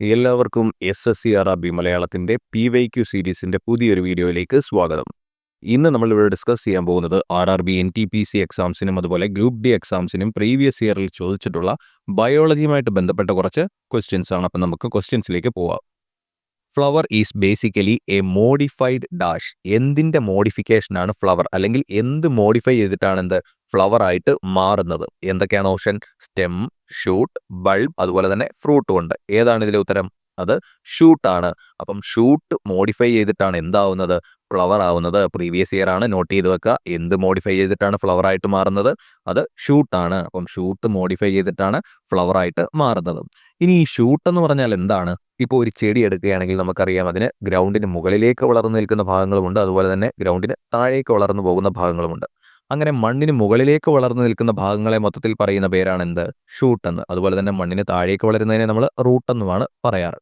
എല്ലാവർക്കും S S C R B മലയാളത്തിന്റെ P Y Q സീരീസിന്റെ പുതിയൊരു വീഡിയോയിലേക്ക് സ്വാഗതം. ഇന്ന് നമ്മൾ ഇവിടെ ഡിസ്കസ് ചെയ്യാൻ പോകുന്നത് R R B N T P C എക്സാംസിനും അതുപോലെ ഗ്രൂപ്പ് ഡി എക്സാംസിനും പ്രീവിയസ് ഇയറിൽ ചോദിച്ചിട്ടുള്ള ബയോളജിയുമായിട്ട് ബന്ധപ്പെട്ട കുറച്ച് ക്വസ്റ്റ്യൻസ് ആണ്. അപ്പം നമുക്ക് ക്വസ്റ്റ്യൻസിലേക്ക് പോവാം. Flower is basically a modified dash എന്തിന്റെ മോഡിഫിക്കേഷനാണ് ഫ്ലവർ അല്ലെങ്കിൽ എന്ത് മോഡിഫൈ ചെയ്തിട്ടാണ് എന്ത് ഫ്ലവർ ആയിട്ട് മാറുന്നത്. എന്തൊക്കെയാണ് ഓപ്ഷൻ സ്റ്റെം ഷൂട്ട് ബൾബ് അതുപോലെ തന്നെ ഫ്രൂട്ടും ഉണ്ട് ഏതാണ് ഇതിലെ ഉത്തരം? അത് ഷൂട്ടാണ് അപ്പം ഷൂട്ട് മോഡിഫൈ ചെയ്തിട്ടാണ് എന്താവുന്നത്? ഫ്ലവർ ആവുന്നത്. പ്രീവിയസ് ഇയർ ആണ്. നോട്ട് ചെയ്ത് വെക്കുക. എന്ത് മോഡിഫൈ ചെയ്തിട്ടാണ് ഫ്ലവർ ആയിട്ട് മാറുന്നത്? അത് ഷൂട്ടാണ് അപ്പം ഷൂട്ട് മോഡിഫൈ ചെയ്തിട്ടാണ് ഫ്ലവർ ആയിട്ട് മാറുന്നത്. ഇനി ഈ ഷൂട്ട് എന്ന് പറഞ്ഞാൽ എന്താണ്? ഇപ്പോൾ ഒരു ചെടി എടുക്കുകയാണെങ്കിൽ നമുക്കറിയാം അതിന് ഗ്രൗണ്ടിന് മുകളിലേക്ക് വളർന്നു നിൽക്കുന്ന ഭാഗങ്ങളുമുണ്ട്. അതുപോലെ തന്നെ ഗ്രൗണ്ടിന് താഴേക്ക് വളർന്നു പോകുന്ന ഭാഗങ്ങളുമുണ്ട്. അങ്ങനെ മണ്ണിന് മുകളിലേക്ക് വളർന്നു നിൽക്കുന്ന ഭാഗങ്ങളെ മൊത്തത്തിൽ പറയുന്ന പേരാണ് എന്ത് ഷൂട്ട് എന്ന്. അതുപോലെ തന്നെ മണ്ണിന് താഴേക്ക് വളരുന്നതിനെ നമ്മൾ റൂട്ട് എന്നുമാണ് പറയാറ്.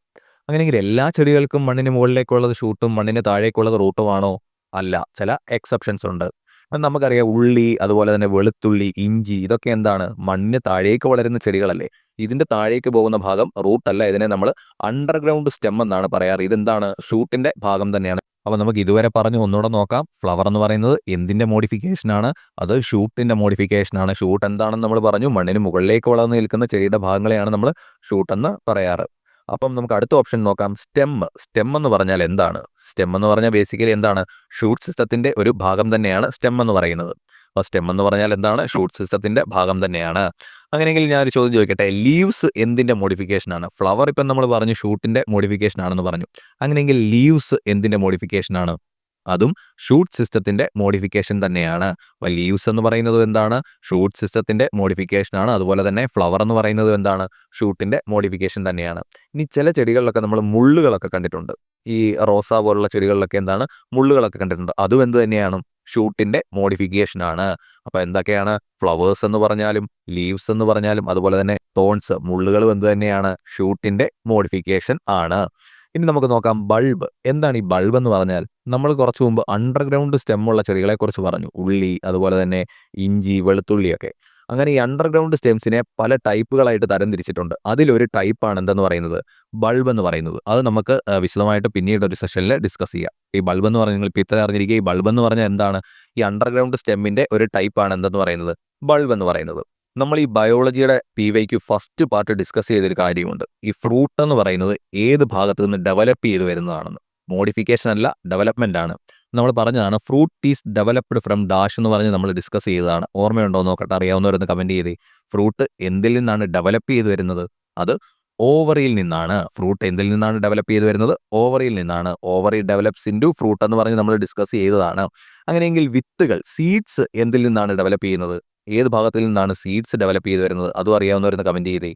അങ്ങനെയെങ്കിൽ എല്ലാ ചെടികൾക്കും മണ്ണിന് മുകളിലേക്കുള്ളത് ഷൂട്ടും മണ്ണിന് താഴേക്കുള്ളത് റൂട്ടുമാണോ അല്ല. ചില എക്സെപ്ഷൻസ് ഉണ്ട്. നമുക്കറിയാം. ഉള്ളി അതുപോലെ തന്നെ വെളുത്തുള്ളി ഇഞ്ചി ഇതൊക്കെ എന്താണ്? മണ്ണിന് താഴേക്ക് വളരുന്ന ചെടികളല്ലേ. ഇതിന്റെ താഴേക്ക് പോകുന്ന ഭാഗം റൂട്ടല്ല ഇതിനെ നമ്മൾ അണ്ടർഗ്രൗണ്ട് സ്റ്റെം എന്നാണ് പറയാറ്. ഇതെന്താണ്? ഷൂട്ടിന്റെ ഭാഗം തന്നെയാണ്. അപ്പോൾ നമുക്ക് ഇതുവരെ പറഞ്ഞു ഒന്നുകൂടെ നോക്കാം. ഫ്ലവർ എന്ന് പറയുന്നത് എന്തിന്റെ മോഡിഫിക്കേഷനാണ് അത് ഷൂട്ടിന്റെ മോഡിഫിക്കേഷനാണ് ഷൂട്ട് എന്താണെന്ന് നമ്മൾ പറഞ്ഞു. മണ്ണിന് മുകളിലേക്ക് വളർന്നു നിൽക്കുന്ന ചെടിയുടെ ഭാഗങ്ങളെയാണ് നമ്മൾ ഷൂട്ട് എന്ന് പറയാറ്. അപ്പം നമുക്ക് അടുത്ത ഓപ്ഷൻ നോക്കാം. സ്റ്റെം സ്റ്റെം എന്ന് പറഞ്ഞാൽ എന്താണ്? സ്റ്റെം എന്ന് പറഞ്ഞാൽ ബേസിക്കലി എന്താണ്? ഷൂട്ട് സിസ്റ്റത്തിന്റെ ഒരു ഭാഗം തന്നെയാണ് സ്റ്റെം എന്ന് പറയുന്നത്. സ്റ്റെം എന്ന് പറഞ്ഞാൽ എന്താണ്? ഷൂട്ട് സിസ്റ്റത്തിന്റെ ഭാഗം തന്നെയാണ്. അങ്ങനെയെങ്കിൽ ഞാൻ ഒരു ചോദ്യം ചോദിക്കട്ടെ? ലീവ്സ് എന്തിന്റെ മോഡിഫിക്കേഷൻ ആണ്? ഫ്ലവർ ഇപ്പം നമ്മൾ പറഞ്ഞു ഷൂട്ടിന്റെ മോഡിഫിക്കേഷൻ ആണെന്ന് പറഞ്ഞു. അങ്ങനെയെങ്കിൽ ലീവ്സ് എന്തിന്റെ മോഡിഫിക്കേഷൻ ആണ്? അതും ഷൂട്ട് സിസ്റ്റത്തിന്റെ മോഡിഫിക്കേഷൻ തന്നെയാണ്. അപ്പോൾ ലീവ്സ് എന്ന് പറയുന്നത് എന്താണ്? ഷൂട്ട് സിസ്റ്റത്തിന്റെ മോഡിഫിക്കേഷൻ ആണ്. അതുപോലെ തന്നെ ഫ്ലവർ എന്ന് പറയുന്നത് എന്താണ്? ഷൂട്ടിന്റെ മോഡിഫിക്കേഷൻ തന്നെയാണ്. ഇനി ചില ചെടികളിലൊക്കെ നമ്മൾ മുള്ളുകളൊക്കെ കണ്ടിട്ടുണ്ട്. ഈ റോസ പോലുള്ള ചെടികളിലൊക്കെ എന്താണ്? മുള്ളുകളൊക്കെ കണ്ടിട്ടുണ്ട്. അതും എന്ത് തന്നെയാണ്? ഷൂട്ടിന്റെ മോഡിഫിക്കേഷൻ ആണ്. അപ്പൊ എന്തൊക്കെയാണ്? ഫ്ലവേഴ്സ് എന്ന് പറഞ്ഞാലും ലീവ്സ് എന്ന് പറഞ്ഞാലും അതുപോലെ തന്നെ തോൺസ് മുള്ളുകളും എന്ത് തന്നെയാണ്? ഷൂട്ടിന്റെ മോഡിഫിക്കേഷൻ ആണ്. ഇനി നമുക്ക് നോക്കാം ബൾബ്. എന്താണ് ഈ ബൾബ് എന്ന് പറഞ്ഞാൽ? നമ്മൾ കുറച്ച് മുമ്പ് അണ്ടർഗ്രൗണ്ട് സ്റ്റെമ്മുള്ള ചെടികളെ കുറിച്ച് പറഞ്ഞു. ഉള്ളി അതുപോലെ തന്നെ ഇഞ്ചി വെളുത്തുള്ളിയൊക്കെ. അങ്ങനെ ഈ അണ്ടർഗ്രൗണ്ട് സ്റ്റെംസിനെ പല ടൈപ്പുകളായിട്ട് തരംതിരിച്ചിട്ടുണ്ട്. അതിലൊരു ടൈപ്പാണ് എന്തെന്ന് പറയുന്നത്? ബൾബ് എന്ന് പറയുന്നത്. അത് നമുക്ക് വിശദമായിട്ട് പിന്നീട് ഒരു സെഷനിൽ ഡിസ്കസ് ചെയ്യാം. ഈ ബൾബ് എന്ന് പറഞ്ഞാൽ നിങ്ങൾ ഇപ്പോൾ ഇത്ര അറിഞ്ഞിരിക്കുക. ഈ ബൾബ് എന്ന് പറഞ്ഞാൽ എന്താണ്? ഈ അണ്ടർഗ്രൗണ്ട് സ്റ്റെമ്മിന്റെ ഒരു ടൈപ്പാണ് എന്തെന്ന് പറയുന്നത്? ബൾബ് എന്ന് പറയുന്നത്. നമ്മൾ ഈ ബയോളജിയുടെ പി വൈക്ക് ഫസ്റ്റ് പാർട്ട് ഡിസ്കസ് ചെയ്തൊരു കാര്യമുണ്ട്. ഈ ഫ്രൂട്ട് എന്ന് പറയുന്നത് ഏത് ഭാഗത്ത് നിന്ന് ഡെവലപ്പ് ചെയ്ത് വരുന്നതാണെന്ന്. മോഡിഫിക്കേഷൻ അല്ല ഡെവലപ്മെന്റ് ആണ്. നമ്മൾ പറഞ്ഞതാണ് fruit is developed from dash എന്ന് പറഞ്ഞ് നമ്മൾ ഡിസ്കസ് ചെയ്തതാണ്. ഓർമ്മയുണ്ടോ നോക്കട്ടെ അറിയാവുന്നവരൊന്ന് കമന്റ് ചെയ്തേ. ഫ്രൂട്ട് എന്തിൽ നിന്നാണ് ഡെവലപ്പ് ചെയ്ത് വരുന്നത്? അത് ഓവറിയിൽ നിന്നാണ്. ഫ്രൂട്ട് എന്തിൽ നിന്നാണ് ഡെവലപ്പ് ചെയ്ത് വരുന്നത്? ഓവറിയിൽ നിന്നാണ്. ഓവറി ഡെവലപ്സ് ഇന്റു ഫ്രൂട്ട് എന്ന് പറഞ്ഞ് നമ്മൾ ഡിസ്കസ് ചെയ്തതാണ്. അങ്ങനെയെങ്കിൽ വിത്തുകൾ സീഡ്സ് എന്തിൽ നിന്നാണ് ഡെവലപ്പ് ചെയ്യുന്നത്? ഏത് ഭാഗത്തിൽ നിന്നാണ് സീഡ്സ് ഡെവലപ്പ് ചെയ്ത് വരുന്നത്? അതും അറിയാവുന്നവരെന്ന് കമന്റ് ചെയ്തേ.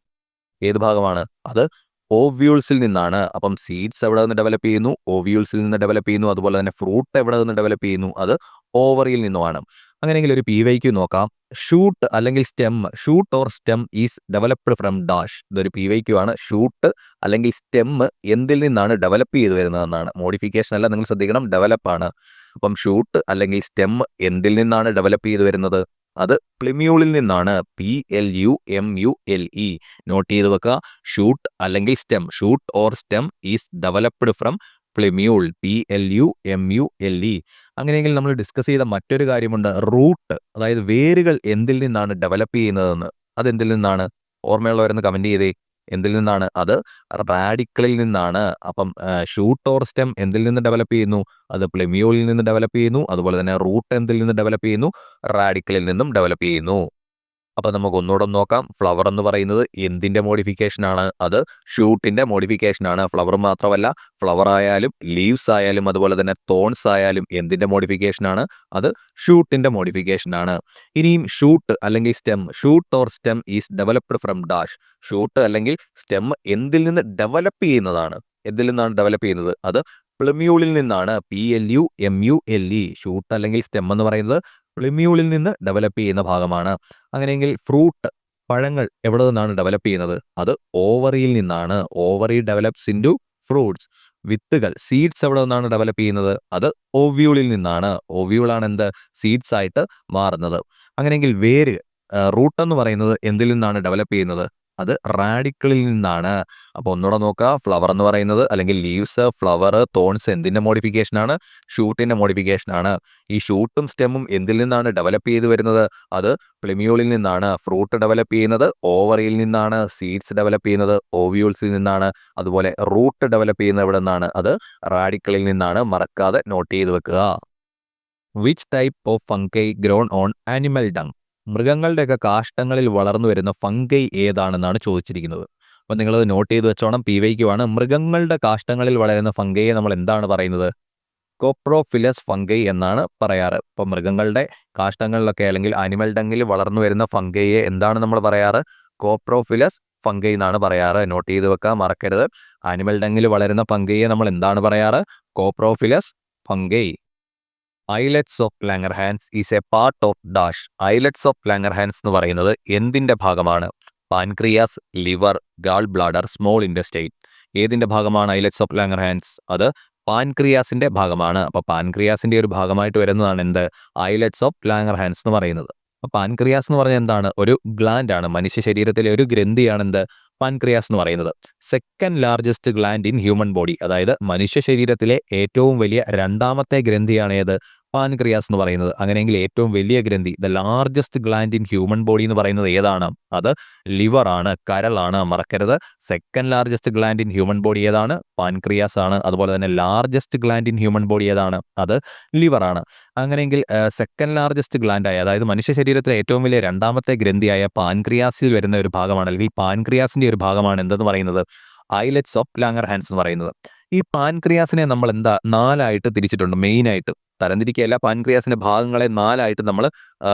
ഏത് ഭാഗമാണ്? അത് ഓവ്യൂൾസിൽ നിന്നാണ്. അപ്പം സീഡ്സ് എവിടെ നിന്ന് ഡെവലപ്പ് ചെയ്യുന്നു? ഓവ്യൂൾസിൽ നിന്ന് ഡെവലപ്പ് ചെയ്യുന്നു. അതുപോലെ തന്നെ ഫ്രൂട്ട് എവിടെ നിന്ന് ഡെവലപ്പ് ചെയ്യുന്നു? അത് ഓവറിയിൽ നിന്നുമാണ്. അങ്ങനെയെങ്കിൽ ഒരു പി വൈക്ക് നോക്കാം. ഷൂട്ട് അല്ലെങ്കിൽ stem shoot or stem is developed from dash ഇതൊരു പി വൈക്യു ആണ്. ഷൂട്ട് അല്ലെങ്കിൽ സ്റ്റെം എന്തിൽ നിന്നാണ് ഡെവലപ്പ് ചെയ്തു വരുന്നതെന്നാണ്. മോഡിഫിക്കേഷൻ അല്ല നിങ്ങൾ ശ്രദ്ധിക്കണം. ഡെവലപ്പാണ് അപ്പം ഷൂട്ട് അല്ലെങ്കിൽ സ്റ്റെം എന്തിൽ നിന്നാണ് ഡെവലപ്പ് ചെയ്തു വരുന്നത്? അത് പ്ലിമ്യൂളിൽ നിന്നാണ് P L U M U L E note ചെയ്ത് വെക്കുക. ഷൂട്ട് അല്ലെങ്കിൽ stem shoot or stem is developed from plumule P L U M U L E അങ്ങനെയെങ്കിൽ നമ്മൾ ഡിസ്കസ് ചെയ്ത മറ്റൊരു കാര്യമുണ്ട്. റൂട്ട് അതായത് വേരുകൾ എന്തിൽ നിന്നാണ് ഡെവലപ്പ് ചെയ്യുന്നതെന്ന്. അതെന്തിൽ നിന്നാണ്? ഓർമ്മയുള്ളവരെന്ന് കമന്റ് ചെയ്തേ. എന്തിൽ നിന്നാണ്? അത് റാഡിക്കളിൽ നിന്നാണ്. അപ്പം ഷൂട്ട് ഓർ സ്റ്റെം എന്തിൽ നിന്ന് ഡെവലപ്പ് ചെയ്യുന്നു? അത് പ്ലെമിയോയിൽ നിന്ന് ഡെവലപ്പ് ചെയ്യുന്നു. അതുപോലെ തന്നെ റൂട്ട് എന്തിൽ നിന്ന് ഡെവലപ്പ് ചെയ്യുന്നു? റാഡിക്കളിൽ നിന്നും ഡെവലപ്പ് ചെയ്യുന്നു. അപ്പോൾ നമുക്ക് ഒന്നുകൂടെ നോക്കാം. ഫ്ലവർ എന്ന് പറയുന്നത് എന്തിന്റെ മോഡിഫിക്കേഷനാണ് അത് ഷൂട്ടിന്റെ മോഡിഫിക്കേഷനാണ് ഫ്ലവർ മാത്രമല്ല ഫ്ലവർ ആയാലും ലീവ്സ് ആയാലും അതുപോലെ തന്നെ തോൺസ് ആയാലും എന്തിന്റെ മോഡിഫിക്കേഷനാണ് അത് ഷൂട്ടിന്റെ മോഡിഫിക്കേഷനാണ് ഇനിയും ഷൂട്ട് അല്ലെങ്കിൽ stem shoot or stem is developed from dash shoot അല്ലെങ്കിൽ സ്റ്റെം എന്തിൽ നിന്ന് ഡെവലപ്പ് ചെയ്യുന്നതാണ്? എന്തിൽ നിന്നാണ് ഡെവലപ്പ് ചെയ്യുന്നത്? അത് പ്ലമ്യൂളിൽ നിന്നാണ്. P L U M U L E shoot അല്ലെങ്കിൽ സ്റ്റെം എന്ന് പറയുന്നത് പ്ലിമ്യൂളിൽ നിന്ന് ഡെവലപ്പ് ചെയ്യുന്ന ഭാഗമാണ്. അങ്ങനെയെങ്കിൽ ഫ്രൂട്ട് പഴങ്ങൾ എവിടെ നിന്നാണ് ഡെവലപ്പ് ചെയ്യുന്നത്? അത് ഓവറിയിൽ നിന്നാണ്. ഓവറി ഡെവലപ്സ് ഇന്റു ഫ്രൂട്ട്സ് വിത്തുകൾ സീഡ്സ് എവിടെ നിന്നാണ് ഡെവലപ്പ് ചെയ്യുന്നത്? അത് ഓവ്യൂളിൽ നിന്നാണ്. ഓവ്യൂളാണ് എന്ത്? സീഡ്സ് ആയിട്ട് മാറുന്നത്. അങ്ങനെയെങ്കിൽ വേര് റൂട്ട് എന്ന് പറയുന്നത് എന്തിൽ നിന്നാണ് ഡെവലപ്പ് ചെയ്യുന്നത്? അത് റാഡിക്കളിൽ നിന്നാണ്. അപ്പോൾ ഒന്നുകൂടെ നോക്കുക ഫ്ലവർ എന്ന് പറയുന്നത് അല്ലെങ്കിൽ ലീവ്സ് ഫ്ലവർ തോൺസ് എന്തിന്റെ മോഡിഫിക്കേഷനാണ് ഷൂട്ടിന്റെ മോഡിഫിക്കേഷനാണ് ഈ ഷൂട്ടും സ്റ്റെമ്മും എന്തിൽ നിന്നാണ് ഡെവലപ്പ് ചെയ്ത് വരുന്നത്? അത് പ്ലിമ്യൂളിൽ നിന്നാണ്. ഫ്രൂട്ട് ഡെവലപ്പ് ചെയ്യുന്നത് ഓവറിയിൽ നിന്നാണ്. സീഡ്സ് ഡെവലപ്പ് ചെയ്യുന്നത് ഓവ്യൂൾസിൽ നിന്നാണ്. അതുപോലെ റൂട്ട് ഡെവലപ്പ് ചെയ്യുന്നത് എവിടെ നിന്നാണ്? അത് റാഡിക്കളിൽ നിന്നാണ്. മറക്കാതെ നോട്ട് ചെയ്ത് വെക്കുക. Which type of fungi grown on animal dung മൃഗങ്ങളുടെയൊക്കെ കാഷ്ടങ്ങളിൽ വളർന്നു വരുന്ന ഫംഗൈ ഏതാണെന്നാണ് ചോദിച്ചിരിക്കുന്നത്. അപ്പോൾ നിങ്ങളത് നോട്ട് ചെയ്ത് വെച്ചോണം. പി വൈക്കുവാണ് മൃഗങ്ങളുടെ കാഷ്ടങ്ങളിൽ വളരുന്ന ഫംഗയെ നമ്മൾ എന്താണ് പറയുന്നത്? കോപ്രോഫിലസ് ഫംഗൈ എന്നാണ് പറയാറ്. ഇപ്പം മൃഗങ്ങളുടെ കാഷ്ടങ്ങളിലൊക്കെ അല്ലെങ്കിൽ ആനിമൽ ഡങ്ങിൽ വളർന്നു വരുന്ന ഫംഗയെ എന്താണ് നമ്മൾ പറയാറ്? കോപ്രോഫിലസ് ഫംഗൈ എന്നാണ് പറയാറ്. നോട്ട് ചെയ്ത് വെക്കാൻ മറക്കരുത്. ആനിമൽ ഡങ്ങിൽ വളരുന്ന ഫംഗയെ നമ്മൾ എന്താണ് പറയാറ്? Coprophilous fungi. Islets of Langerhans is a part of dash islets of Langerhans എന്ന് പറയുന്നത് എന്തിന്റെ ഭാഗമാണ്? Pancreas liver gall bladder small intestine ഏതിന്റെ ഭാഗമാണ് ഐലറ്റ്സ് ഓഫ് ലാങ്ങർഹാൻസ് അത് പാൻക്രിയാസിന്റെ ഭാഗമാണ്. അപ്പോൾ പാൻക്രിയാസിന്റെ ഒരു ഭാഗമായിട്ട് വരുന്നതാണ് എന്ത്? ഐലറ്റ്സ് ഓഫ് ലാങ്ങർഹാൻസ് എന്ന് പറയുന്നത്. അപ്പോൾ പാൻക്രിയാസ് എന്ന് പറഞ്ഞാൽ എന്താണ്? ഒരു ഗ്ലാൻഡ് ആണ്. മനുഷ്യ ശരീരത്തിലെ ഒരു ഗ്രന്ഥിയാണ് എന്ത്? പാൻക്രിയാസ് എന്ന് പറയുന്നത്. Second largest gland in human body അതായത് മനുഷ്യ ശരീരത്തിലെ ഏറ്റവും വലിയ രണ്ടാമത്തെ ഗ്രന്ഥിയാണ് ഏത്? പാൻക്രിയാസ് എന്ന് പറയുന്നത്. അങ്ങനെയെങ്കിൽ ഏറ്റവും വലിയ ഗ്രന്ഥി the largest gland in human body എന്ന് പറയുന്നത് ഏതാണ്? അത് ലിവർ ആണ് കരളാണ് മറക്കരുത്. Second largest gland in human body ഏതാണ്? പാൻക്രിയാസ് ആണ്. അതുപോലെ തന്നെ largest gland in human body ഏതാണ്? അത് ലിവർ ആണ്. അങ്ങനെയെങ്കിൽ സെക്കൻഡ് ലാർജസ്റ്റ് ഗ്ലാൻഡായ അതായത് മനുഷ്യ ശരീരത്തിലെ ഏറ്റവും വലിയ രണ്ടാമത്തെ ഗ്രന്ഥിയായ പാൻക്രിയാസിൽ വരുന്ന ഒരു ഭാഗമാണ് അല്ലെങ്കിൽ പാൻക്രിയാസിന്റെ ഒരു ഭാഗമാണ് എന്തെന്ന് പറയുന്നത്? ഐലറ്റ്സ് ഓഫ് ലാങ്ങർ ഹാൻഡ്സ് എന്ന് പറയുന്നത്. ഈ പാൻക്രിയാസിനെ നമ്മൾ എന്താ നാലായിട്ട് തിരിച്ചിട്ടുണ്ട് മെയിനായിട്ട്. തരംതിരിക്കുകയല്ല പാൻക്രിയാസിന്റെ ഭാഗങ്ങളെ നാലായിട്ട് നമ്മൾ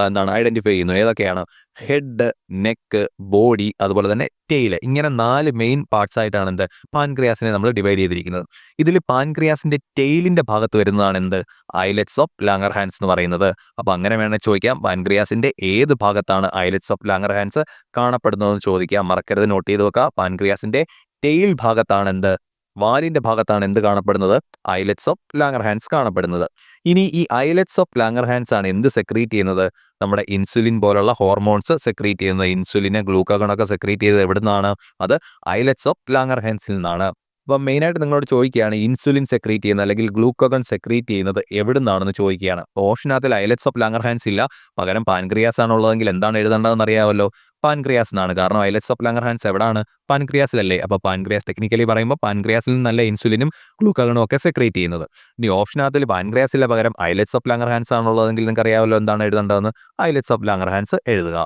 എന്താണ് ഐഡന്റിഫൈ ചെയ്യുന്നു. ഏതൊക്കെയാണ്? ഹെഡ് നെക്ക് ബോഡി അതുപോലെ തന്നെ ടെയിൽ ഇങ്ങനെ നാല് മെയിൻ പാർട്സ് ആയിട്ടാണ് എന്ത്? പാൻക്രിയാസിനെ നമ്മൾ ഡിവൈഡ് ചെയ്തിരിക്കുന്നത്. ഇതിൽ പാൻക്രിയാസിന്റെ ടെയിലിന്റെ ഭാഗത്ത് വരുന്നതാണ് എന്ത്? ഐലറ്റ്സ് ഓഫ് ലാങ്ങർ ഹാൻഡ്സ് എന്ന് പറയുന്നത്. അപ്പൊ അങ്ങനെ വേണേൽ ചോദിക്കാം. പാൻക്രിയാസിന്റെ ഏത് ഭാഗത്താണ് ഐലറ്റ്സ് ഓഫ് ലാങ്ങർ ഹാൻഡ്സ് കാണപ്പെടുന്നതെന്ന് ചോദിക്കാം. മറക്കരുത് നോട്ട് ചെയ്ത് വെക്കുക പാൻക്രിയാസിന്റെ ടെയിൽ ഭാഗത്താണ് എന്ത്? വാലിന്റെ ഭാഗത്താണ് എന്ത് കാണപ്പെടുന്നത്? ഐലറ്റ്സ് ഓഫ് ലാങ്ങർ ഹാൻഡ്സ് കാണപ്പെടുന്നത്. ഇനി ഈ ഐലറ്റ്സ് ഓഫ് ലാങ്ങർ ഹാൻഡ്സ് ആണ് എന്ത് സെക്രീറ്റ് ചെയ്യുന്നത്? നമ്മുടെ ഇൻസുലിൻ പോലുള്ള ഹോർമോൺസ് സെക്രീറ്റ് ചെയ്യുന്നത്. ഇൻസുലിനെ ഗ്ലൂക്കോഗണൊക്കെ സെക്രീറ്റ് ചെയ്തത് എവിടെ നിന്നാണ് അത് ഐലറ്റ്സ് ഓഫ് ലാങ്ങർ ഹാൻഡ്സിൽ നിന്നാണ്. അപ്പം മെയിനായിട്ട് നിങ്ങളോട് ചോദിക്കുകയാണ് ഇൻസുലിൻ സെക്രീറ്റ് ചെയ്യുന്നത് അല്ലെങ്കിൽ ഗ്ലൂക്കോഗൺ സെക്രീറ്റ് ചെയ്യുന്നത് എവിടെ നിന്നാണെന്ന് ചോദിക്കുകയാണ് ഓപ്ഷനകത്തിൽ ഐലറ്റ്സ് ഓഫ് ലാങ്ങർ ഹാൻഡ്സ് ഇല്ല. പകരം പാൻക്രിയാസ് ആണുള്ളതെങ്കിൽ എന്താണ് എഴുതേണ്ടതെന്ന് അറിയാമല്ലോ പാൻക്രിയാസ് എന്നാണ് കാരണം ഐലറ്റ്സ് ഓഫ് ലാംഗർ ഹാൻസ് എവിടെയാണ് പാൻക്രിയാസിലല്ലേ അപ്പോൾ പാൻക്രിയാസ് ടെക്നിക്കലി പറയുമ്പോൾ പാൻക്രിയാസിൽ നിന്നല്ല ഇൻസുലിനും ഗ്ലൂക്കാഗണും ഒക്കെ സെക്രീറ്റ് ചെയ്യുന്നത്. ഇനി ഓപ്ഷനകത്തിൽ പാൻക്രിയാസിലെ പകരം ഐലറ്റ്സ് ഓഫ് ലാങ്ങർ ഹാൻഡ്സ് ആണുള്ളതെങ്കിൽ നിങ്ങൾക്ക് അറിയാമല്ലോ എന്താണ് എഴുതേണ്ടതെന്ന്? ഐലറ്റ്സ് ഓഫ് ലാംഗർ ഹാൻസ് എഴുതുക.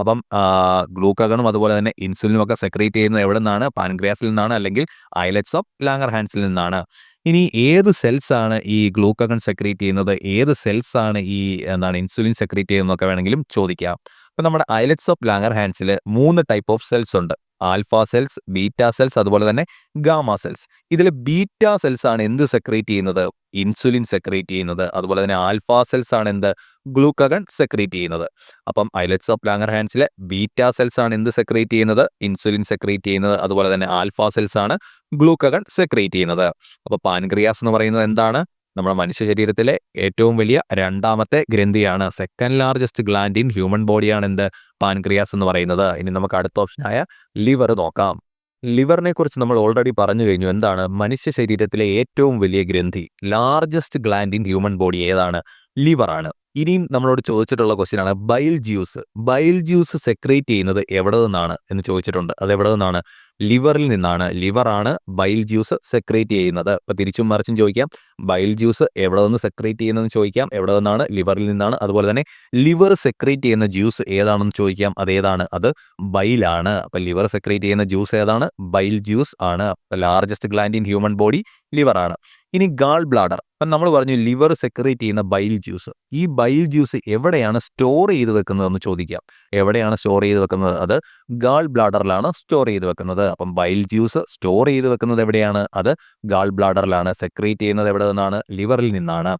അപ്പം ഗ്ലൂക്കഗണും അതുപോലെ തന്നെ ഇൻസുലിനും ഒക്കെ സെക്രീറ്റ് ചെയ്യുന്നത് എവിടെ നിന്നാണ്? പാൻക്രിയാസിൽ നിന്നാണ് അല്ലെങ്കിൽ ഐലറ്റ്സ് ഓഫ് ലാംഗർ ഹാൻസിൽ നിന്നാണ്. ഇനി ഏത് സെൽസ് ആണ് ഈ ഗ്ലൂക്കഗൺ സെക്രീറ്റ് ചെയ്യുന്നത്? ഏത് സെൽസ് ആണ് ഈ എന്താണ് ഇൻസുലിൻ സെക്രീറ്റ് ചെയ്യുന്നതൊക്കെ വേണമെങ്കിലും ചോദിക്കാം. അപ്പം നമ്മുടെ ഐലറ്റ്സ് ഓഫ് ലാങ്ങർ ഹാൻഡ്സിൽ മൂന്ന് ടൈപ്പ് ഓഫ് സെൽസ് ഉണ്ട്. ആൽഫ സെൽസ് ബീറ്റ സെൽസ് അതുപോലെ തന്നെ ഗാമ സെൽസ് ഇതിൽ ബീറ്റ സെൽസ് ആണ് എന്ത് സെക്രീറ്റ് ചെയ്യുന്നത്? ഇൻസുലിൻ സെക്രീറ്റ് ചെയ്യുന്നത്. അതുപോലെ തന്നെ ആൽഫ സെൽസ് ആണ് എന്ത്? ഗ്ലൂക്കഗൺ സെക്രീറ്റ് ചെയ്യുന്നത്. അപ്പം ഐലറ്റ്സ് ഓഫ് ലാങ്ങർ ഹാൻഡ്സിലെ ബീറ്റ സെൽസ് ആണ് എന്ത് സെക്രീറ്റ് ചെയ്യുന്നത്? ഇൻസുലിൻ സെക്രീറ്റ് ചെയ്യുന്നത്. അതുപോലെ തന്നെ ആൽഫ സെൽസ് ആണ് ഗ്ലൂക്കഗൺ സെക്രീറ്റ് ചെയ്യുന്നത്. അപ്പോൾ പാൻക്രിയാസ് എന്ന് പറയുന്നത് എന്താണ്? നമ്മുടെ മനുഷ്യ ശരീരത്തിലെ ഏറ്റവും വലിയ രണ്ടാമത്തെ ഗ്രന്ഥിയാണ്. Second largest gland in human ബോഡിയാണ് എന്ത്? പാൻക്രിയാസ് എന്ന് പറയുന്നത്. ഇനി നമുക്ക് അടുത്ത ഓപ്ഷനായ ലിവർ നോക്കാം. ലിവറിനെ കുറിച്ച് നമ്മൾ ഓൾറെഡി പറഞ്ഞു കഴിഞ്ഞു. എന്താണ്? മനുഷ്യ ശരീരത്തിലെ ഏറ്റവും വലിയ ഗ്രന്ഥി largest gland in human body ഏതാണ്? ലിവറാണ് ഇനിയും നമ്മളോട് ചോദിച്ചിട്ടുള്ള ക്വസ്റ്റ്യൻ ആണ് bile juice bile juice secrete ചെയ്യുന്നത് എവിടെ നിന്നാണ്? എന്ന് ചോദിച്ചിട്ടുണ്ട്. അത് എവിടെ നിന്നാണ്? ലിവറിൽ നിന്നാണ് ലിവറാണ് ബൈൽ ജ്യൂസ് സെക്രേറ്റ് ചെയ്യുന്നത്. അപ്പോൾ തിരിച്ചും മറിച്ചും ചോദിക്കാം ബൈൽ ജ്യൂസ് എവിടെ നിന്ന് സെക്രേറ്റ് ചെയ്യുന്നതെന്ന് ചോദിക്കാം എവിടെ നിന്നാണ് ലിവറിൽ നിന്നാണ് അതുപോലെ തന്നെ ലിവർ സെക്രേറ്റ് ചെയ്യുന്ന ജ്യൂസ് ഏതാണെന്ന് ചോദിക്കാം അതേതാണ് അത് ബൈലാണ്. അപ്പോൾ ലിവർ സെക്രേറ്റ് ചെയ്യുന്ന ജ്യൂസ് ഏതാണ്? ബൈൽ ജ്യൂസ് ആണ്. Largest gland in human body ലിവറാണ്. ഇനി ഗാൾ ബ്ലാഡർ അപ്പം നമ്മൾ പറഞ്ഞു ലിവർ സെക്രേറ്റ് ചെയ്യുന്ന ബൈൽ ജ്യൂസ് ഈ ബൈൽ ജ്യൂസ് എവിടെയാണ് സ്റ്റോർ ചെയ്ത് വെക്കുന്നതെന്ന് ചോദിക്കാം. എവിടെയാണ് സ്റ്റോർ ചെയ്ത് വെക്കുന്നത്? അത് ഗാൾ ബ്ലാഡറിലാണ് സ്റ്റോർ ചെയ്ത് വെക്കുന്നത്. അപ്പം ബൈൽ ജ്യൂസ് സ്റ്റോർ ചെയ്ത് വെക്കുന്നത് എവിടെയാണ്? അത് ഗാൾ ബ്ലാഡറിലാണ് സെക്രേറ്റ് ചെയ്യുന്നത് എവിടെ നിന്നാണ് ലിവറിൽ നിന്നാണ്.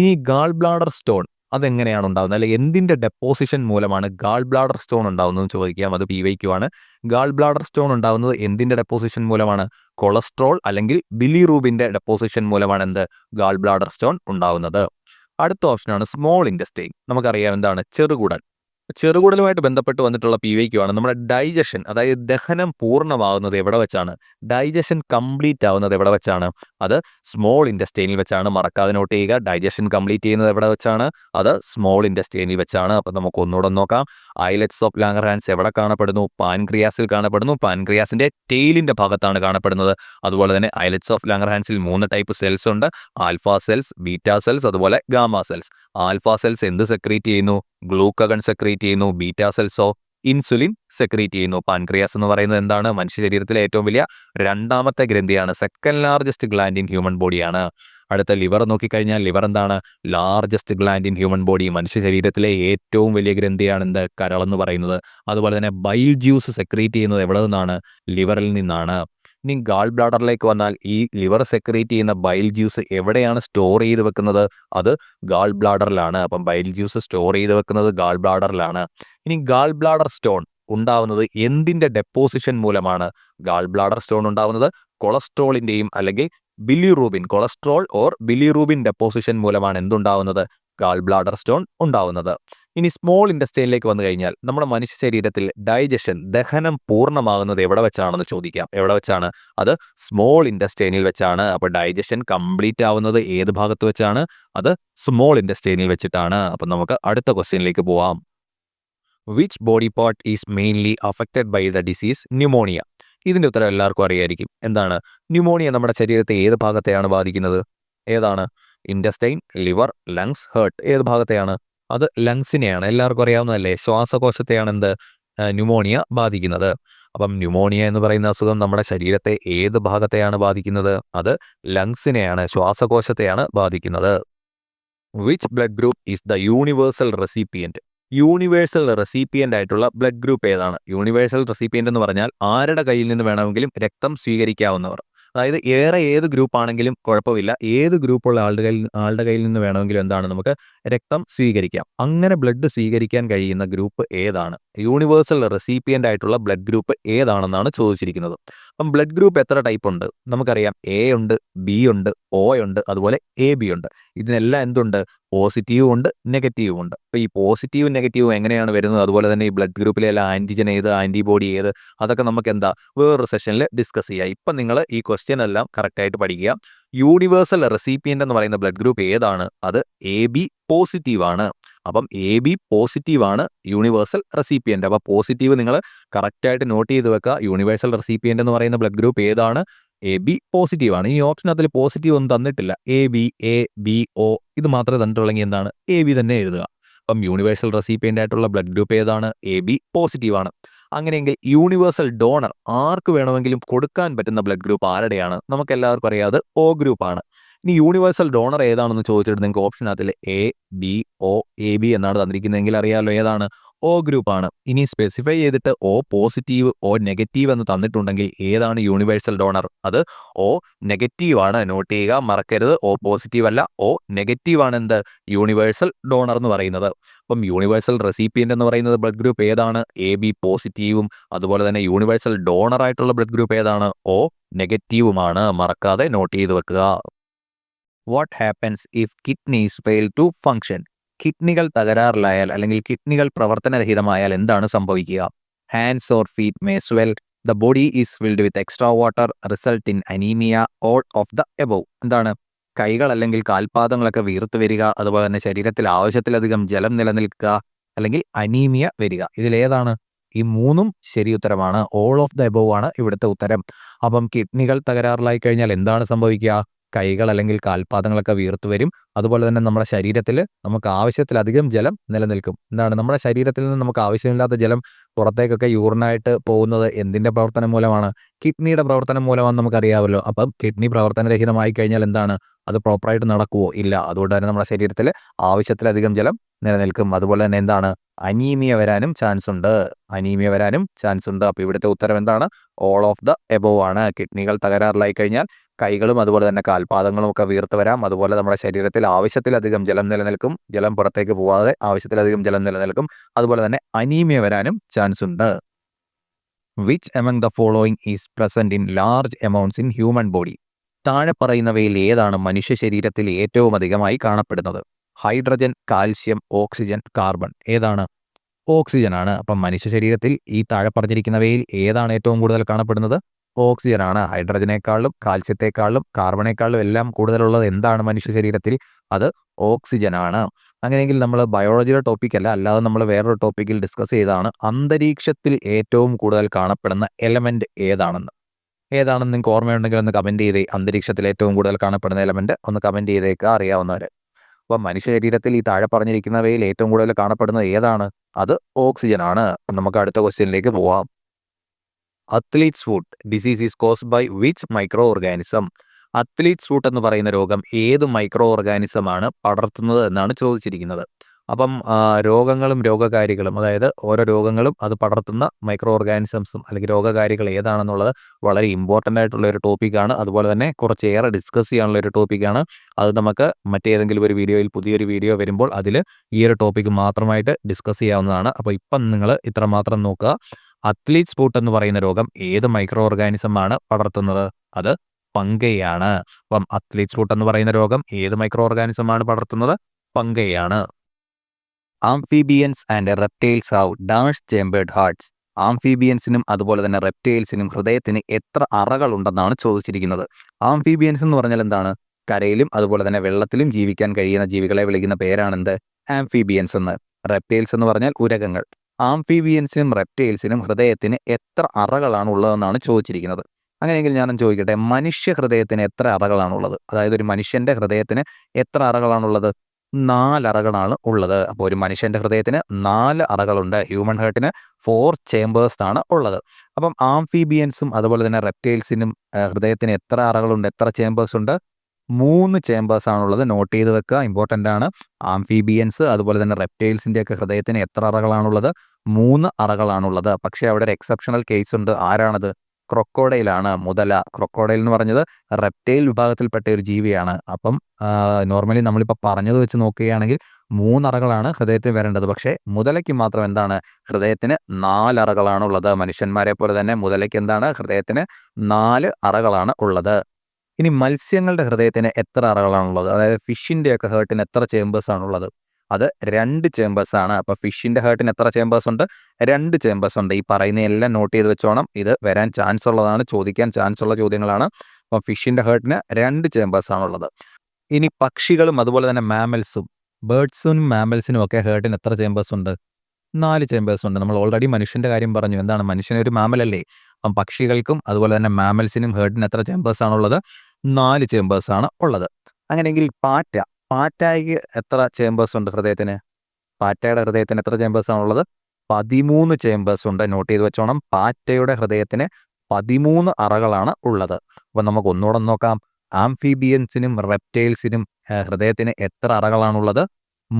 ഇനി ഗാൾ ബ്ലാഡർ സ്റ്റോൺ അതെങ്ങനെയാണ് ഉണ്ടാകുന്നത് അല്ലെങ്കിൽ എന്തിന്റെ ഡെപ്പോസിഷൻ മൂലമാണ് ഗാൾ ബ്ലാഡർ സ്റ്റോൺ ഉണ്ടാകുന്നതെന്ന് ചോദിക്കാം. അത് പി വൈക്കുവാണ് ഗാൾ ബ്ലാഡർ സ്റ്റോൺ ഉണ്ടാകുന്നത് എന്തിന്റെ ഡെപ്പോസിഷൻ മൂലമാണ്? കൊളസ്ട്രോൾ അല്ലെങ്കിൽ ബിലിറൂബിന്റെ ഡെപ്പോസിഷൻ മൂലമാണ് എന്ത്? ഗാൾ ബ്ലാഡർ സ്റ്റോൺ ഉണ്ടാകുന്നത് അടുത്ത ഓപ്ഷനാണ് സ്മോൾ ഇൻഡസ്റ്റൈൻ നമുക്കറിയാം എന്താണ്? ചെറുകുടൽ. ചെറുകുടലുമായിട്ട് ബന്ധപ്പെട്ട് വന്നിട്ടുള്ള പി ആണ്. നമ്മുടെ ഡൈജഷൻ അതായത് ദഹനം പൂർണമാകുന്നത് എവിടെ വെച്ചാണ്? ഡൈജഷൻ കംപ്ലീറ്റ് ആവുന്നത് എവിടെ വെച്ചാണ്? അത് സ്മോൾ ഇൻഡസ്റ്റൈനിൽ വെച്ചാണ്. മറക്കാതെ നോട്ട് ചെയ്യുക. ഡൈജഷൻ കംപ്ലീറ്റ് ചെയ്യുന്നത് എവിടെ വെച്ചാണ്? അത് സ്മോൾ ഇൻഡസ്റ്റൈനിൽ വെച്ചാണ്. അപ്പം നമുക്ക് ഒന്നുകൂടെ നോക്കാം. ഐലറ്റ്സ് ഓഫ് ലാംഗർഹാൻസ് എവിടെ കാണപ്പെടുന്നു? പാൻക്രിയാസിൽ കാണപ്പെടുന്നു. പാൻക്രിയാസിന്റെ ടെയിലിന്റെ ഭാഗത്താണ് കാണപ്പെടുന്നത്. അതുപോലെ തന്നെ ഐലറ്റ്സ് ഓഫ് ലാംഗർഹാൻസിൽ മൂന്ന് ടൈപ്പ് സെൽസ് ഉണ്ട്. ആൽഫ സെൽസ് ബീറ്റാ സെൽസ് അതുപോലെ ഗാമ സെൽസ് ആൽഫ സെൽസ് എന്ത് സെക്രീറ്റ് ചെയ്യുന്നു? ഗ്ലൂക്കഗൺ സെക്രീറ്റ് ചെയ്യുന്നു ബീറ്റാ സെൽസോ? ഇൻസുലിൻ സെക്രീറ്റ് ചെയ്യുന്നു. പാൻക്രിയാസ് എന്ന് പറയുന്നത് എന്താണ്? മനുഷ്യ ശരീരത്തിലെ ഏറ്റവും വലിയ രണ്ടാമത്തെ ഗ്രന്ഥിയാണ്. Second largest gland in human ബോഡിയാണ് അടുത്ത ലിവർ നോക്കിക്കഴിഞ്ഞാൽ ലിവർ എന്താണ്? Largest gland in human body മനുഷ്യ ശരീരത്തിലെ ഏറ്റവും വലിയ ഗ്രന്ഥിയാണ് എന്ത്? കരളെന്ന് പറയുന്നത്. അതുപോലെ തന്നെ ബൈൽ ജ്യൂസ് സെക്രീറ്റ് ചെയ്യുന്നത് എവിടെ നിന്നാണ്? ലിവറിൽ നിന്നാണ്. ഇനി ഗാൾ ബ്ലാഡറിലേക്ക് വന്നാൽ ഈ ലിവർ സെക്രീറ്റ് ചെയ്യുന്ന ബൈൽ ജ്യൂസ് എവിടെയാണ് സ്റ്റോർ ചെയ്ത് വെക്കുന്നത്? അത് ഗാൾ ബ്ലാഡറിലാണ് അപ്പം ബൈൽ ജ്യൂസ് സ്റ്റോർ ചെയ്ത് വെക്കുന്നത് ഗാൾ ബ്ലാഡറിലാണ് ഇനി ഗാൾ ബ്ലാഡർ സ്റ്റോൺ ഉണ്ടാവുന്നത് എന്തിന്റെ ഡെപ്പോസിഷൻ മൂലമാണ്? ഗാൾ ബ്ലാഡർ സ്റ്റോൺ ഉണ്ടാവുന്നത് കൊളസ്ട്രോളിന്റെയും അല്ലെങ്കിൽ bilirubin cholesterol or bilirubin deposition മൂലമാണ്. എന്തുണ്ടാവുന്നത്? ഗാൾ ബ്ലാഡർ സ്റ്റോൺ ഉണ്ടാവുന്നത്. ഇനി സ്മോൾ ഇൻഡസ്ട്രിയിലേക്ക് വന്നു കഴിഞ്ഞാൽ നമ്മുടെ മനുഷ്യ ശരീരത്തിൽ ഡൈജഷൻ ദഹനം പൂർണമാകുന്നത് എവിടെ വെച്ചാണെന്ന് ചോദിക്കാം. എവിടെ വെച്ചാണ്? അത് സ്മോൾ ഇൻഡസ്റ്റൈനിൽ വെച്ചാണ്. അപ്പോൾ ഡൈജഷൻ കംപ്ലീറ്റ് ആവുന്നത് ഏത് ഭാഗത്ത് വെച്ചാണ്? അത് സ്മോൾ ഇൻഡസ്റ്റൈനിൽ വെച്ചിട്ടാണ്. അപ്പം നമുക്ക് അടുത്ത ക്വസ്റ്റ്യനിലേക്ക് പോവാം. Which body part is mainly affected by the disease pneumonia ഇതിന്റെ ഉത്തരം എല്ലാവർക്കും അറിയായിരിക്കും. എന്താണ്? ന്യൂമോണിയ നമ്മുടെ ശരീരത്തെ ഏത് ഭാഗത്തെയാണ് ബാധിക്കുന്നത്? ഏതാണ്? ഇൻഡസ്റ്റൈൻ ലിവർ ലങ്സ് ഹേർട്ട് ഏത് ഭാഗത്തെയാണ്? അത് ലങ്സിനെയാണ് എല്ലാവർക്കും അറിയാവുന്നതല്ലേ? ശ്വാസകോശത്തെയാണ് എന്ത് ന്യൂമോണിയ ബാധിക്കുന്നത്. അപ്പം ന്യൂമോണിയ എന്ന് പറയുന്ന അസുഖം നമ്മുടെ ശരീരത്തെ ഏത് ഭാഗത്തെയാണ് ബാധിക്കുന്നത്? അത് ലങ്സിനെയാണ് ശ്വാസകോശത്തെയാണ് ബാധിക്കുന്നത്. Which blood group is the universal recipient universal recipient ആയിട്ടുള്ള ബ്ലഡ് ഗ്രൂപ്പ് ഏതാണ്? യൂണിവേഴ്സൽ റെസിപ്പിയന്റ് എന്ന് പറഞ്ഞാൽ ആരുടെ കയ്യിൽ നിന്ന് വേണമെങ്കിലും രക്തം സ്വീകരിക്കാവുന്നവർ. അതായത് ഏറെ ഏത് ഗ്രൂപ്പ് ആണെങ്കിലും കുഴപ്പമില്ല. ഏത് ഗ്രൂപ്പുള്ള ആളുടെ കയ്യിൽ ആളുടെ കയ്യിൽ നിന്ന് വേണമെങ്കിലും എന്താണ് നമുക്ക് രക്തം സ്വീകരിക്കാം. അങ്ങനെ ബ്ലഡ് സ്വീകരിക്കാൻ കഴിയുന്ന ഗ്രൂപ്പ് ഏതാണ്? യൂണിവേഴ്സൽ റെസിപ്പിയന്റ് ആയിട്ടുള്ള ബ്ലഡ് ഗ്രൂപ്പ് ഏതാണെന്നാണ് ചോദിച്ചിരിക്കുന്നത്. അപ്പം ബ്ലഡ് ഗ്രൂപ്പ് എത്ര ടൈപ്പ് ഉണ്ട്? നമുക്കറിയാം എ ഉണ്ട് ബി ഉണ്ട് ഒ ഉണ്ട് അതുപോലെ എ ബി ഉണ്ട്. ഇതിനെല്ലാം എന്തുണ്ട്? പോസിറ്റീവും ഉണ്ട് നെഗറ്റീവും ഉണ്ട്. അപ്പോൾ ഈ പോസിറ്റീവും നെഗറ്റീവും എങ്ങനെയാണ് വരുന്നത്? അതുപോലെ തന്നെ ഈ ബ്ലഡ് ഗ്രൂപ്പിലെ എല്ലാം ആന്റിജൻ ഏത് ആന്റിബോഡി ഏത്? അതൊക്കെ നമുക്ക് എന്താ വേറൊരു സെഷനിൽ ഡിസ്കസ് ചെയ്യാം. ഇപ്പം നിങ്ങൾ ഈ ക്വസ്റ്റ്യൻ എല്ലാം കറക്റ്റായിട്ട് പഠിക്കുക. യൂണിവേഴ്സൽ റെസിപ്പിയന്റ് എന്ന് പറയുന്ന ബ്ലഡ് ഗ്രൂപ്പ് ഏതാണ്? അത് എ ബി പോസിറ്റീവ് ആണ്. അപ്പം എ ബി പോസിറ്റീവ് ആണ് യൂണിവേഴ്സൽ റെസിപ്പിയന്റ് അപ്പോൾ പോസിറ്റീവ് നിങ്ങൾ കറക്റ്റായിട്ട് നോട്ട് ചെയ്ത് വെക്കുക. യൂണിവേഴ്സൽ റെസിപ്പിയന്റ് എന്ന് പറയുന്ന ബ്ലഡ് ഗ്രൂപ്പ് ഏതാണ്? എ ബി പോസിറ്റീവ് ആണ്. ഈ ഓപ്ഷൻ അതിൽ പോസിറ്റീവ് ഒന്നും തന്നിട്ടില്ല. A B A B O ഇത് മാത്രമേ തന്നിട്ടുള്ളെങ്കിൽ എന്താണ്? എ ബി തന്നെ എഴുതുക. അപ്പം യൂണിവേഴ്സൽ റെസിപ്പിയന്റ് ആയിട്ടുള്ള ബ്ലഡ് ഗ്രൂപ്പ് ഏതാണ്? എ ബി പോസിറ്റീവ് ആണ്. അങ്ങനെയെങ്കിൽ യൂണിവേഴ്സൽ ഡോണർ ആർക്ക് വേണമെങ്കിലും കൊടുക്കാൻ പറ്റുന്ന ബ്ലഡ് ഗ്രൂപ്പ് ആരുടെയാണ്? നമുക്ക് എല്ലാവർക്കും അറിയാതെ ഒ ഗ്രൂപ്പ് ആണ്. ഇനി യൂണിവേഴ്സൽ ഡോണർ ഏതാണെന്ന് ചോദിച്ചിട്ട് നിങ്ങൾക്ക് option ഓപ്ഷനകത്തിൽ A B O A B എന്നാണ് തന്നിരിക്കുന്നതെങ്കിൽ അറിയാമല്ലോ ഏതാണ്? ഒ ഗ്രൂപ്പാണ് ഇനി സ്പെസിഫൈ ചെയ്തിട്ട് ഒ പോസിറ്റീവ് ഒ നെഗറ്റീവ് എന്ന് തന്നിട്ടുണ്ടെങ്കിൽ ഏതാണ് യൂണിവേഴ്സൽ ഡോണർ അത് ഒ നെഗറ്റീവ് ആണ്. നോട്ട് ചെയ്യുക മറക്കരുത്. ഒ പോസിറ്റീവ് അല്ല. ഒ നെഗറ്റീവ് ആണ് എന്ത്? യൂണിവേഴ്സൽ ഡോണർ എന്ന് പറയുന്നത്. അപ്പം യൂണിവേഴ്സൽ റെസിപ്പിയന്റ് എന്ന് പറയുന്നത് ബ്ലഡ് ഗ്രൂപ്പ് ഏതാണ്? എ ബി പോസിറ്റീവും അതുപോലെ തന്നെ യൂണിവേഴ്സൽ ഡോണർ ആയിട്ടുള്ള ബ്ലഡ് ഗ്രൂപ്പ് ഏതാണ്? ഒ നെഗറ്റീവുമാണ് മറക്കാതെ നോട്ട് ചെയ്ത് വെക്കുക. What happens if kidneys fail to function കിഡ്നികൾ തകരാറിലായാൽ അല്ലെങ്കിൽ കിഡ്നികൾ പ്രവർത്തനരഹിതമായാൽ എന്താണ് സംഭവിക്കുക? Hands or feet may swell the body is filled with extra water result in anaemia all of the above എന്താണ്? കൈകൾ അല്ലെങ്കിൽ കാൽപാദങ്ങളൊക്കെ വീർത്തു വരിക അതുപോലെ തന്നെ ശരീരത്തിൽ ആവശ്യത്തിലധികം ജലം നിലനിൽക്കുക അല്ലെങ്കിൽ അനീമിയ വരിക. ഇതിലേതാണ് ഈ മൂന്നും ശരി ഉത്തരമാണ്. ഓൾ ഓഫ് ദ എബോവ് ആണ് ഇവിടുത്തെ ഉത്തരം. അപ്പം കിഡ്നികൾ തകരാറിലായി കഴിഞ്ഞാൽ എന്താണ് സംഭവിക്കുക? കൈകൾ അല്ലെങ്കിൽ കാൽപാദങ്ങളൊക്കെ വീർത്തു വരും. അതുപോലെ തന്നെ നമ്മുടെ ശരീരത്തിൽ നമുക്ക് ആവശ്യത്തിലധികം ജലം നിലനിൽക്കും. എന്താണ്? നമ്മുടെ ശരീരത്തിൽ നിന്ന് നമുക്ക് ആവശ്യമില്ലാത്ത ജലം പുറത്തേക്കൊക്കെ യൂറിനായിട്ട് പോകുന്നത് എന്തിന്റെ പ്രവർത്തനം മൂലമാണ്? കിഡ്നിയുടെ പ്രവർത്തനം മൂലമാണ് നമുക്കറിയാമല്ലോ. അപ്പം കിഡ്നി പ്രവർത്തനരഹിതമായി കഴിഞ്ഞാൽ എന്താണ്? അത് പ്രോപ്പറായിട്ട് നടക്കുവോ? ഇല്ല. അതുകൊണ്ട് തന്നെ നമ്മുടെ ശരീരത്തിൽ ആവശ്യത്തിലധികം ജലം നിലനിൽക്കും. അതുപോലെ തന്നെ എന്താണ്? അനീമിയ വരാനും ചാൻസ് ഉണ്ട്. അനീമിയ വരാനും ചാൻസ് ഉണ്ട്. അപ്പോൾ ഇവിടുത്തെ ഉത്തരം എന്താണ്? ഓൾ ഓഫ് ദ എബോവ് ആണ്. കിഡ്നികൾ തകരാറിലായി കഴിഞ്ഞാൽ കൈകളും അതുപോലെ തന്നെ കാൽപാദങ്ങളും ഒക്കെ വീർത്ത് വരാം. അതുപോലെ നമ്മുടെ ശരീരത്തിൽ ആവശ്യത്തിലധികം ജലം നിലനിൽക്കും. ജലം പുറത്തേക്ക് പോവാതെ ആവശ്യത്തിലധികം ജലം നിലനിൽക്കും. അതുപോലെ തന്നെ അനീമിയ വരാനും ചാൻസ് ഉണ്ട്. Which among the following is present in large amounts in human body താഴെ പറയുന്നവയിൽ ഏതാണ് മനുഷ്യ ശരീരത്തിൽ ഏറ്റവും അധികമായി കാണപ്പെടുന്നത്? Hydrogen calcium oxygen carbon. ഏതാണ്? ഓക്സിജൻ ആണ് അപ്പം മനുഷ്യ ശരീരത്തിൽ ഈ താഴെ പറഞ്ഞിരിക്കുന്നവയിൽ ഏതാണ് ഏറ്റവും കൂടുതൽ കാണപ്പെടുന്നത്? ഓക്സിജൻ ആണ് ഹൈഡ്രജനേക്കാളും കാൽസ്യത്തെക്കാളും കാർബണേക്കാളും എല്ലാം കൂടുതലുള്ളത് എന്താണ് മനുഷ്യ ശരീരത്തിൽ? അത് ഓക്സിജനാണ്. അങ്ങനെയെങ്കിൽ നമ്മൾ ബയോളജിയുടെ ടോപ്പിക് അല്ല അല്ലാതെ നമ്മൾ വേറൊരു ടോപ്പിക്കിൽ ഡിസ്കസ് ചെയ്താണ് അന്തരീക്ഷത്തിൽ ഏറ്റവും കൂടുതൽ കാണപ്പെടുന്ന എലമെന്റ് ഏതാണെന്ന്. ഏതാണെന്ന് നിങ്ങൾക്ക് ഓർമ്മയുണ്ടെങ്കിൽ ഒന്ന് കമന്റ് ചെയ്തേ. അന്തരീക്ഷത്തിൽ ഏറ്റവും കൂടുതൽ കാണപ്പെടുന്ന എലമെന്റ് ഒന്ന് കമന്റ് ചെയ്തേക്കുക അറിയാവുന്നവർ അപ്പം മനുഷ്യ ശരീരത്തിൽ ഈ താഴെ പറഞ്ഞിരിക്കുന്നവയിൽ ഏറ്റവും കൂടുതൽ കാണപ്പെടുന്നത് ഏതാണ്? അത് ഓക്സിജനാണ്. നമുക്ക് അടുത്ത ക്വസ്റ്റ്യനിലേക്ക് പോവാം. Athlete's foot disease is caused by which micro organism athlete's foot എന്ന് പറയുന്ന രോഗം ഏത് മൈക്രോ ഓർഗാനിസമാണ് പടർത്തുന്നത് എന്നാണ് ചോദിച്ചിരിക്കുന്നത്. അപ്പം രോഗങ്ങളും രോഗകാരികളും അതായത് ഓരോ രോഗങ്ങളും അത് പടർത്തുന്ന മൈക്രോ ഓർഗാനിസംസും അല്ലെങ്കിൽ രോഗകാരികൾ ഏതാണെന്നുള്ളത് വളരെ ഇമ്പോർട്ടന്റ് ആയിട്ടുള്ള ഒരു ടോപ്പിക്കാണ് അതുപോലെ തന്നെ കുറച്ചേറെ ഡിസ്കസ് ചെയ്യാനുള്ള ഒരു ടോപ്പിക്കാണ് അത് നമുക്ക് മറ്റേതെങ്കിലും ഒരു വീഡിയോയിൽ പുതിയൊരു വീഡിയോ വരുമ്പോൾ അതിൽ ഈ ഒരു ടോപ്പിക്ക് മാത്രമായിട്ട് ഡിസ്കസ് ചെയ്യാവുന്നതാണ്. അപ്പോൾ ഇപ്പം നിങ്ങൾ ഇത്രമാത്രം നോക്കുക. അത്ലീറ്റ് സ്പോട്ട് എന്ന് പറയുന്ന രോഗം ഏത് മൈക്രോ ഓർഗാനിസം ആണ് പടർത്തുന്നത്? അത് പങ്കയാണ്. അപ്പം അത്ലീറ്റ് സ്പോട്ട് എന്ന് പറയുന്ന രോഗം ഏത് മൈക്രോ ഓർഗാനിസം ആണ് പടർത്തുന്നത്? പങ്കയാണ്. Amphibians and reptiles have dash chambered hearts ആംഫീബിയൻസിനും അതുപോലെ തന്നെ റെപ്റ്റൈൽസിനും ഹൃദയത്തിന് എത്ര അറകൾ ഉണ്ടെന്നാണ് ചോദിച്ചിരിക്കുന്നത്. ആംഫീബിയൻസ് എന്ന് പറഞ്ഞാൽ എന്താണ്? കരയിലും അതുപോലെ തന്നെ വെള്ളത്തിലും ജീവിക്കാൻ കഴിയുന്ന ജീവികളെ വിളിക്കുന്ന പേരാണെന്ത്? ആംഫീബിയൻസ് എന്ന്. റെപ്റ്റൈൽസ് എന്ന് പറഞ്ഞാൽ ഉരകങ്ങൾ. ആംഫീബിയൻസിനും റെപ്റ്റൈൽസിനും ഹൃദയത്തിന് എത്ര അറകളാണ് ഉള്ളതെന്നാണ് ചോദിച്ചിരിക്കുന്നത്. അങ്ങനെയെങ്കിൽ ഞാനും ചോദിക്കട്ടെ മനുഷ്യ ഹൃദയത്തിന് എത്ര അറകളാണുള്ളത്? അതായത് ഒരു മനുഷ്യന്റെ ഹൃദയത്തിന് എത്ര അറകളാണുള്ളത്? നാല് അറകളാണ് ഉള്ളത്. അപ്പോൾ ഒരു മനുഷ്യന്റെ ഹൃദയത്തിന് നാല് അറകളുണ്ട്. ഹ്യൂമൻ ഹേർട്ടിന് ഫോർ ചേമ്പേഴ്സ് ആണ് ഉള്ളത്. അപ്പം ആംഫീബിയൻസും അതുപോലെ തന്നെ റെപ്റ്റൈൽസിനും ഹൃദയത്തിന് എത്ര അറകളുണ്ട്? എത്ര ചേമ്പേഴ്സ് ഉണ്ട് മൂന്ന് ചേമ്പേഴ്സ് ആണുള്ളത്. നോട്ട് ചെയ്ത് വെക്കുക. ഇമ്പോർട്ടന്റ് ആണ്. ആംഫീബിയൻസ് അതുപോലെ തന്നെ റെപ്റ്റൈൽസിന്റെ ഒക്കെ ഹൃദയത്തിന് എത്ര അറകളാണുള്ളത്? മൂന്ന് അറകളാണുള്ളത്. പക്ഷേ അവിടെ ഒരു എക്സെപ്ഷണൽ കേസ് ഉണ്ട്. ആരാണത്? ക്രൊക്കോഡൈലാണ്. മുതല. ക്രൊക്കോഡൈൽ എന്ന് പറഞ്ഞത് റെപ്റ്റൈൽ വിഭാഗത്തിൽപ്പെട്ട ഒരു ജീവിയാണ്. അപ്പം നോർമലി നമ്മളിപ്പോൾ പറഞ്ഞത് വെച്ച് നോക്കുകയാണെങ്കിൽ മൂന്നറകളാണ് ഹൃദയത്തിന് വരേണ്ടത്. പക്ഷേ മുതലയ്ക്ക് മാത്രം എന്താണ്? ഹൃദയത്തിന് നാലറകളാണ് ഉള്ളത് മനുഷ്യന്മാരെ പോലെ തന്നെ മുതലയ്ക്ക് എന്താണ്? ഹൃദയത്തിന് നാല് അറകളാണ് ഉള്ളത്. ഇനി മത്സ്യങ്ങളുടെ ഹൃദയത്തിന് എത്ര അറകളാണുള്ളത്? അതായത് ഫിഷിന്റെയൊക്കെ ഹേർട്ടിന് എത്ര ചേമ്പേഴ്സ് ആണുള്ളത് അത് രണ്ട് ചേമ്പേഴ്സ് ആണ് അപ്പോൾ ഫിഷിന്റെ ഹേർട്ടിന് എത്ര ചേമ്പേഴ്സ് ഉണ്ട് രണ്ട് ചേമ്പേഴ്സ് ഉണ്ട് ഈ പറയുന്ന എല്ലാം നോട്ട് ചെയ്ത് വെച്ചോണം. ഇത് വരാൻ ചാൻസ് ഉള്ളതാണ് ചോദിക്കാൻ ചാൻസ് ഉള്ള ചോദ്യങ്ങളാണ്. അപ്പോൾ ഫിഷിന്റെ ഹേർട്ടിന് രണ്ട് ചേമ്പേഴ്സ് ആണുള്ളത് ഇനി പക്ഷികളും അതുപോലെ തന്നെ മാമൽസും ബേർഡ്സിനും മാമൽസിനും ഒക്കെ ഹേർട്ടിന് എത്ര ചേമ്പേഴ്സ് ഉണ്ട് നാല് ചേമ്പേഴ്സ് ഉണ്ട് നമ്മൾ ഓൾറെഡി മനുഷ്യന്റെ കാര്യം പറഞ്ഞു. എന്താണ്? മനുഷ്യനൊരു മാമലല്ലേ? അപ്പം പക്ഷികൾക്കും അതുപോലെ തന്നെ മാമൽസിനും ഹേർട്ടിന് എത്ര ചേമ്പേഴ്സ് ആണുള്ളത് നാല് ചേമ്പേഴ്സ് ആണ് ഉള്ളത്. അങ്ങനെയെങ്കിൽ പാറ്റ. പാറ്റയ്ക്ക് എത്ര ചേമ്പേഴ്സ് ഉണ്ട് ഹൃദയത്തിന്? പാറ്റയുടെ ഹൃദയത്തിന് എത്ര ചേമ്പേഴ്സ് ആണുള്ളത് പതിമൂന്ന് ചേമ്പേഴ്സ് ഉണ്ട് നോട്ട് ചെയ്ത് വെച്ചോണം. പാറ്റയുടെ ഹൃദയത്തിന് പതിമൂന്ന് അറകളാണ് ഉള്ളത്. അപ്പം നമുക്ക് ഒന്നുകൂടെ നോക്കാം. ആംഫീബിയൻസിനും റെപ്റ്റൈൽസിനും ഹൃദയത്തിന് എത്ര അറകളാണുള്ളത്?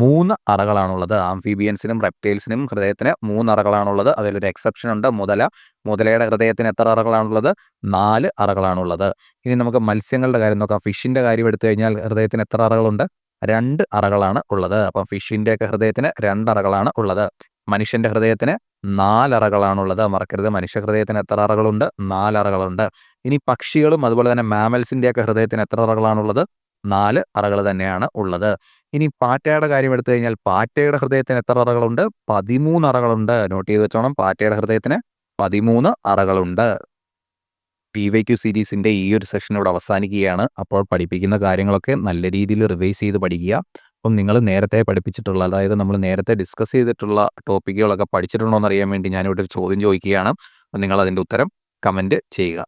മൂന്ന് അറകളാണുള്ളത്. ആംഫീബിയൻസിനും റെപ്റ്റൈൽസിനും ഹൃദയത്തിന് മൂന്ന് അറകളാണുള്ളത്. അതിലൊരു എക്സെപ്ഷൻ ഉണ്ട്. മുതല. മുതലയുടെ ഹൃദയത്തിന് എത്ര അറകളാണുള്ളത്? നാല് അറകളാണുള്ളത്. ഇനി നമുക്ക് മത്സ്യങ്ങളുടെ കാര്യം നോക്കാം. ഫിഷിന്റെ കാര്യം എടുത്തു കഴിഞ്ഞാൽ ഹൃദയത്തിന് എത്ര അറകളുണ്ട്? രണ്ട് അറകളാണ് ഉള്ളത്. അപ്പം ഫിഷിന്റെയൊക്കെ ഹൃദയത്തിന് രണ്ട് അറകളാണ് ഉള്ളത്. മനുഷ്യന്റെ ഹൃദയത്തിന് നാലറകളാണുള്ളത് മറക്കരുത്. മനുഷ്യ ഹൃദയത്തിന് എത്ര അറകളുണ്ട്? നാലറകളുണ്ട് ഇനി പക്ഷികളും അതുപോലെ തന്നെ മാമൽസിന്റെയൊക്കെ ഹൃദയത്തിന് എത്ര അറകളാണുള്ളത്? നാല് അറകൾ തന്നെയാണ് ഉള്ളത്. ഇനി പാറ്റയുടെ കാര്യം എടുത്തു കഴിഞ്ഞാൽ പാറ്റയുടെ ഹൃദയത്തിന് എത്ര അറകളുണ്ട്? പതിമൂന്ന് അറകളുണ്ട്. നോട്ട് ചെയ്ത് വെച്ചോണം. പാറ്റയുടെ ഹൃദയത്തിന് പതിമൂന്ന് അറകളുണ്ട്. പി വൈ ക്യു സീരീസിന്റെ ഈ ഒരു സെഷൻ ഇവിടെ അവസാനിക്കുകയാണ്. അപ്പോൾ പഠിപ്പിക്കുന്ന കാര്യങ്ങളൊക്കെ നല്ല രീതിയിൽ റിവൈസ് ചെയ്ത് പഠിക്കുക. അപ്പം നിങ്ങൾ നേരത്തെ പഠിപ്പിച്ചിട്ടുള്ള അതായത് നമ്മൾ നേരത്തെ ഡിസ്കസ് ചെയ്തിട്ടുള്ള ടോപ്പിക്കുകളൊക്കെ പഠിച്ചിട്ടുണ്ടോ എന്ന് അറിയാൻ വേണ്ടി ഞാനിവിടെ ഒരു ചോദ്യം ചോദിക്കുകയാണ്. അപ്പം നിങ്ങൾ അതിന്റെ ഉത്തരം കമന്റ് ചെയ്യുക.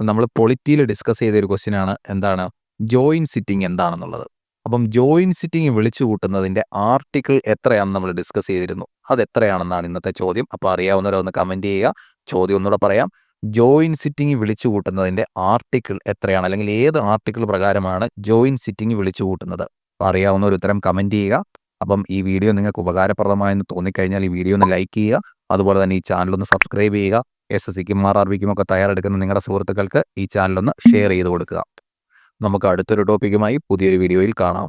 നമ്മൾ പൊളിറ്റിയിൽ ഡിസ്കസ് ചെയ്ത ഒരു ക്വസ്റ്റ്യനാണ് എന്താണ്? ജോയിൻ സിറ്റിംഗ് എന്താണെന്നുള്ളത്. അപ്പം ജോയിൻ സിറ്റിംഗ് വിളിച്ചു കൂട്ടുന്നതിന്റെ ആർട്ടിക്കിൾ എത്രയാണെന്ന് നമ്മൾ ഡിസ്കസ് ചെയ്തിരുന്നു. അത് എത്രയാണെന്നാണ് ഇന്നത്തെ ചോദ്യം. അപ്പോൾ അറിയാവുന്നവരൊന്ന് കമന്റ് ചെയ്യുക. ചോദ്യം ഒന്നുകൂടെ പറയാം. ജോയിൻ സിറ്റിംഗ് വിളിച്ചു കൂട്ടുന്നതിന്റെ ആർട്ടിക്കിൾ എത്രയാണ്? അല്ലെങ്കിൽ ഏത് ആർട്ടിക്കിൾ പ്രകാരമാണ് ജോയിൻ സിറ്റിംഗ് വിളിച്ചു കൂട്ടുന്നത്? അറിയാവുന്ന ഒരു ഉത്തരം കമന്റ് ചെയ്യുക. അപ്പം ഈ വീഡിയോ നിങ്ങൾക്ക് ഉപകാരപ്രദമായെന്ന് തോന്നിക്കഴിഞ്ഞാൽ ഈ വീഡിയോ ഒന്ന് ലൈക്ക് ചെയ്യുക. അതുപോലെ തന്നെ ഈ ചാനൽ ഒന്ന് സബ്സ്ക്രൈബ് ചെയ്യുക. എസ് എസ് സിക്കും ആർ ആർ ബിക്കും ഒക്കെ തയ്യാറെടുക്കുന്ന നിങ്ങളുടെ സുഹൃത്തുക്കൾക്ക് ഈ ചാനലൊന്ന് ഷെയർ ചെയ്ത് കൊടുക്കുക. നമുക്ക് അടുത്തൊരു ടോപ്പിക്കുമായി പുതിയൊരു വീഡിയോയിൽ കാണാം.